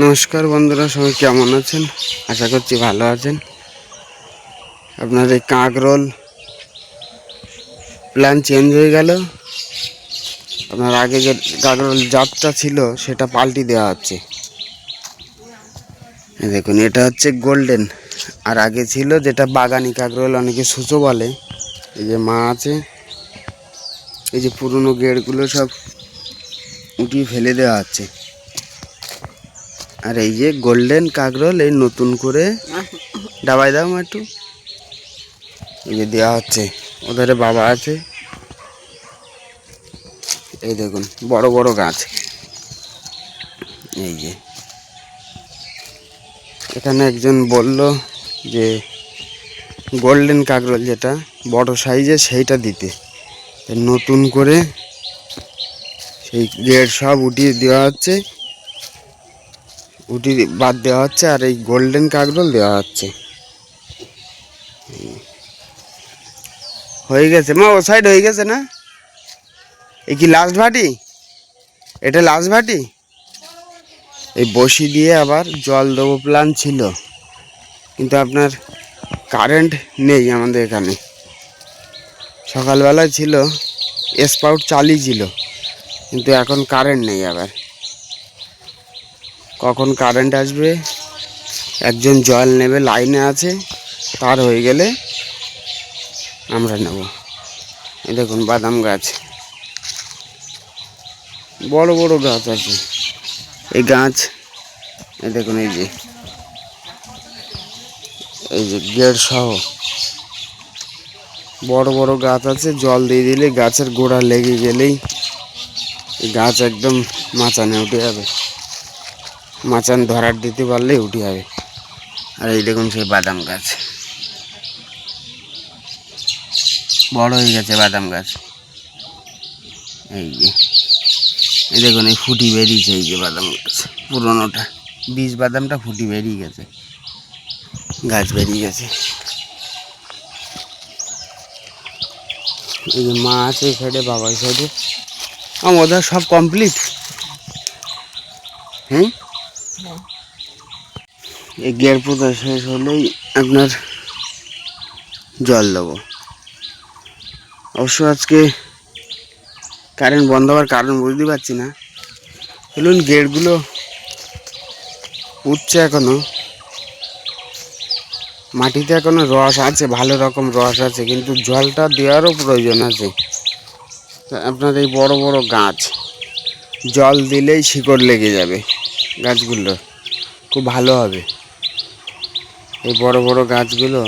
নমস্কার বন্ধুরা, সবাই কেমন আছেন? আশা করছি ভালো আছেন। আপনার এই কাঁকরোল প্ল্যান চেঞ্জ হয়ে গেল। আপনার আগে যে কাঁকরোল জাতটা ছিল, সেটা পাল্টি দেওয়া হচ্ছে। দেখুন, এটা হচ্ছে গোল্ডেন আর আগে ছিল যেটা বাগানি কাঁকরোল অনেকে সুচো বলে। এই যে মা আছে, এই যে পুরনো গেটগুলো সব উঠিয়ে ফেলে দেওয়া হচ্ছে। আর এই যে গোল্ডেন কাঁকরোল, এই নতুন করে ডাবাই দাও একটু। এই যে দেওয়া হচ্ছে ওদের বাবা আছে। এই দেখুন, বড় বড় গাছ। এই যে। এখানে একজন বলল যে গোল্ডেন কাঁকরোল যেটা, বড় সাইজের সেইটা দিতে। নতুন করে সেই গেট সব উঠিয়ে দেওয়া হচ্ছে। উটি বাদ দেওয়া হচ্ছে আর এই গোল্ডেন কাকরোল দেওয়া হচ্ছে। হয়ে গেছে। মা, ও সাইড হয়ে গেছে না? এই কি লাস্ট ভাটি? এটা লাস্ট ভাটি? এই বসি দিয়ে আবার জল দেবো প্ল্যান ছিল। কিন্তু আপনার কারেন্ট নেই আমাদের এখানে। সকালবেলায় ছিল স্পাউট চালিয়েছিল কিন্তু এখন কারেন্ট নেই আবার। কখন কারেন্ট আসবে? একজন জল নেবে লাইনে আছে, তার হয়ে গেলে আমরা নেব। এই দেখুন, বাদাম গাছ। বড় বড় গাছ আছে। এই গাছ, এই দেখুন, এই যে এই যে গেট সহ। বড় বড় গাছ আছে, জল দিয়ে দিলে গাছের গোড়া লেগে গেলেই গাছ একদম মাচানে উঠে যাবে। মাচান ধরার দিতে পারলে উঠে যাবে। আর এই দেখুন সেই বাদাম গাছ। বড় হয়ে গেছে বাদাম গাছ। এই যে, এই দেখুন, এই ফুটি বেরিয়েছে, এই যে বাদাম গাছ। পুরোনোটা, বীজ বাদামটা ফুটি বেরিয়ে গেছে। গাছ বেরিয়ে গেছে। এই যে মা আছে এই সাইডে, বাবা এই সাইডে। আমাদের সব কমপ্লিট হুম? এই গিয়ার পোতা শেষ হলেই আপনার জল দেবো। অবশ্য আজকে কারেন্ট বন্ধ হওয়ার কারণ বুঝতে পারছি না। বলুন গেটগুলো উঠছে এখনও। মাটিতে এখনও রস আছে, ভালো রকম রস আছে, কিন্তু জলটা দেওয়ারও প্রয়োজন আছে। আপনার এই বড় বড় গাছ, জল দিলেই শিকড় লেগে যাবে গাছগুলো। খুব ভালো হবে। এই বড় বড় গাছগুলো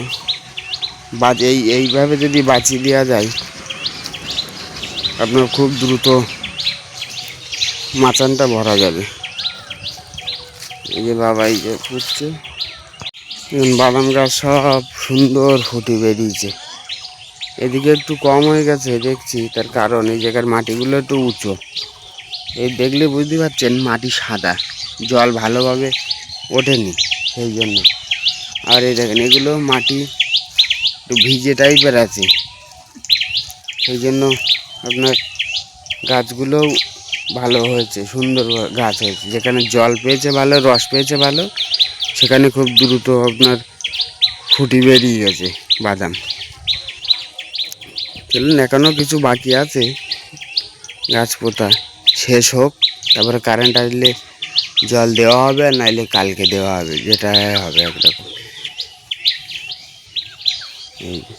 বাজ এই এইভাবে যদি বাঁচিয়ে দেওয়া যায়, আপনার খুব দ্রুত মাচানটা ভরা যাবে। এই যে বাবা এই যে ফুটছে বাদাম গাছ সব সুন্দর ফুটে বেরিয়েছে। এদিকে একটু কম হয়ে গেছে, দেখছি তার কারণ এই জায়গার মাটিগুলো একটু উঁচু। এই দেখলে বুঝতে পারছেন, মাটি সাদা, জল ভালোভাবে ওঠেনি, সেই জন্য। আর এই দেখেন, এগুলো মাটি একটু ভিজে টাইপের আছে। সেই জন্য আপনার গাছগুলোও ভালো হয়েছে, সুন্দর গাছ হয়েছে। যেখানে জল পেয়েছে ভালো, রস পেয়েছে ভালো, সেখানে খুব দ্রুত আপনার ফুটি বেরিয়ে গেছে বাদাম। চলুন এখনও কিছু বাকি আছে। গাছ পোতা শেষ হোক, তারপরে কারেন্ট আসলে জল দেওয়া হবে নাইলে কালকে দেওয়া হবে, যেটা হবে একরকম। এই যে।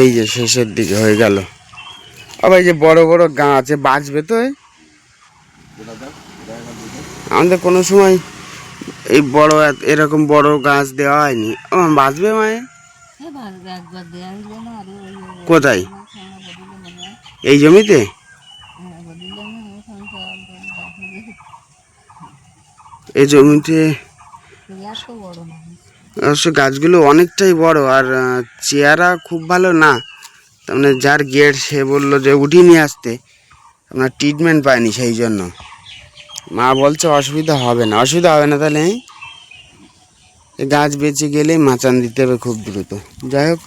এই যে শেষের দিকে হয়ে গেল। আবার এই যে বড় বড় গা আছে বাঁচবে তো? আমাদের কোনো সময় এই বড় এরকম বড় গাছ দেওয়া হয়নি। ও বাঁচবে মায়ে কোথায়? এই জমিতে? হ্যাঁ। এই জমিতে অবশ্য গাছগুলো অনেকটাই বড়, আর চেহারা খুব ভালো না। তার মানে যার গেট, সে বলল যে উঠিয়ে নিয়ে আসতে। আপনার ট্রিটমেন্ট পায়নি সেই জন্য। মা বলছে, অসুবিধা হবে না। অসুবিধা হবে না তাহলে? গাছ বেঁচে গেলেই মাচান দিতে হবে খুব দ্রুত। যাই হোক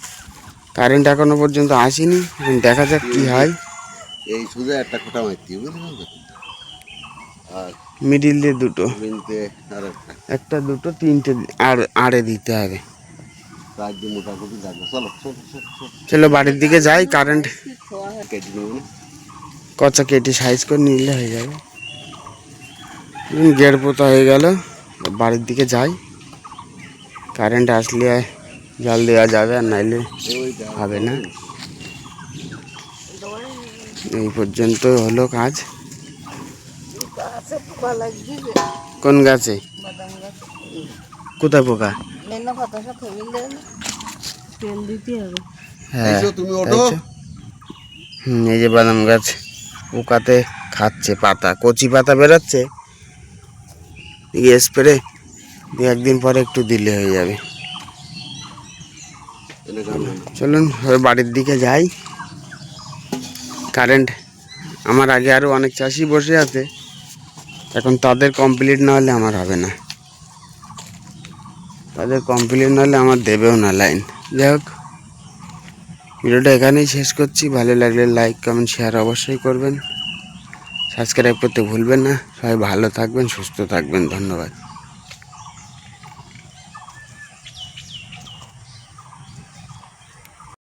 কারেন্ট এখনও পর্যন্ত আসেনি। দেখা যাক কি হয়। এই শুধু একটা খোটা মারতি বুঝলি আর মিডিল দিয়ে দুটো। আর একটা দুটো তিনটে আর আড়ে দিতে হবে। চলো বাড়ির দিকে যাই কারেন্ট কচা কেটে সাইজ করে নিলে হয়ে যাবে। গেট পোতা হয়ে গেল বাড়ির দিকে যাই। কারেন্ট আসলে জল দেওয়া যাবে আর নাইলে হবে না। এই পর্যন্ত হলো কাজ। কোন গাছে? কোথায় পোকা? হ্যাঁ এই যে বাদাম গাছ পোকাতে খাচ্ছে পাতা কচি পাতা বেরোচ্ছে। স্প্রে দু একদিন পরে একটু দিলে হয়ে যাবে। চলুন বাড়ির দিকে যাই। কারেন্ট আমার আগে আরও অনেক চাষি বসে আছে। এখন তাদের কমপ্লিট না হলে আমার হবে না। তাদের কমপ্লিট না হলে আমার দেবেও না লাইন যাই হোক, ভিডিওটা এখানেই শেষ করছি। ভালো লাগলে লাইক কমেন্ট শেয়ার অবশ্যই করবেন। সাবস্ক্রাইব করতে ভুলবেন না। সবাই ভালো থাকবেন, সুস্থ থাকবেন। ধন্যবাদ।